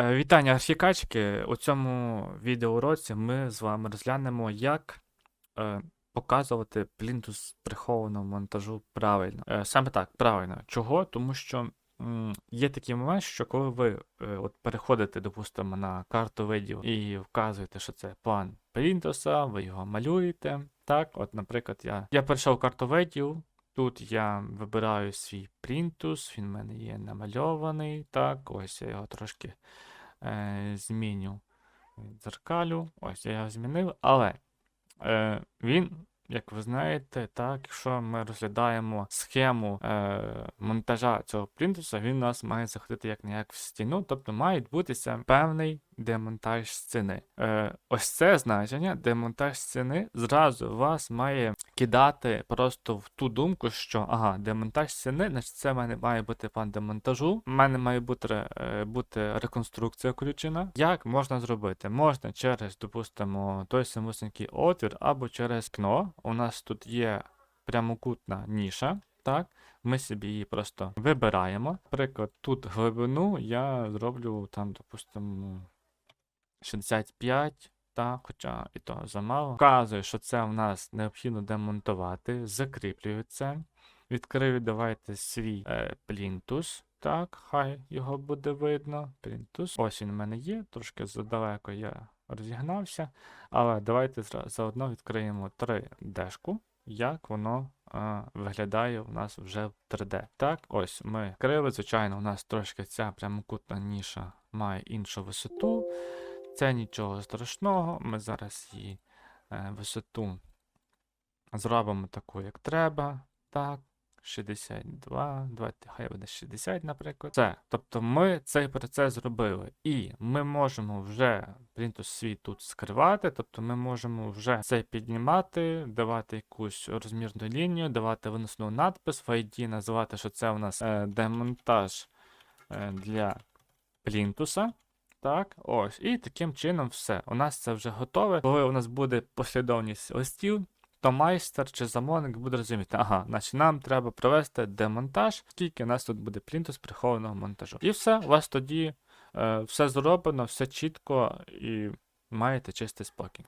Е, Вітання, архікачки! У цьому відеоуроці ми з вами розглянемо, як е, показувати плінтус прихованого монтажу правильно. Е, саме так, правильно. Чого? Тому що є такий момент, що коли ви от переходите, допустимо, на карту видів і вказуєте, що це план плінтуса, ви його малюєте. Так, от, наприклад, я, я перейшов карту видів. Тут я вибираю свій плінтус, він в мене є намальований. Так, ось я його трошки е, зміню дзеркалю. Ось я його змінив, але е, він, як ви знаєте, так, якщо ми розглядаємо схему е, монтажа цього плінтуса, він у нас має заходити як не як в стіну, тобто має відбутися певний демонтаж стіни. Е, ось це значення, демонтаж стіни, зразу вас має кидати просто в ту думку, що ага, демонтаж стіни, значить це в мене має бути план демонтажу. У мене має бути, е, бути реконструкція включена. Як можна зробити? Можна через, допустимо, той самосенький отвір або через кно. У нас тут є прямокутна ніша. Так, ми собі її просто вибираємо. Наприклад, тут глибину я зроблю там, допустимо, 65, так, хоча і то замало. Вказую, що це в нас необхідно демонтувати, закріплюю це. Відкрию, давайте свій е, плінтус. Так, хай його буде видно. Плінтус. Ось він в мене є, трошки задалеко я розігнався. Але давайте заодно відкриємо 3D-шку, як воно е, виглядає у нас вже в 3D. Так, ось ми відкрили. Звичайно, у нас трошки ця прямокутна ніша має іншу висоту. Це нічого страшного. Ми зараз її е, висоту зробимо таку, як треба. Так, 62, давайте хай буде 60, наприклад. Це. Тобто ми цей процес зробили. І ми можемо вже плінтус свій тут скривати, тобто ми можемо вже це піднімати, давати якусь розмірну лінію, давати виносну надпис в ID, називати, що це у нас е, демонтаж е, для плінтуса. Так, ось. І таким чином все. У нас це вже готове. Коли у нас буде послідовність листів, то майстер чи замовник буде розуміти, ага, значить нам треба провести демонтаж, скільки у нас тут буде плінтус прихованого монтажу. І все, у вас тоді е, все зроблено, все чітко і маєте чистий спокій.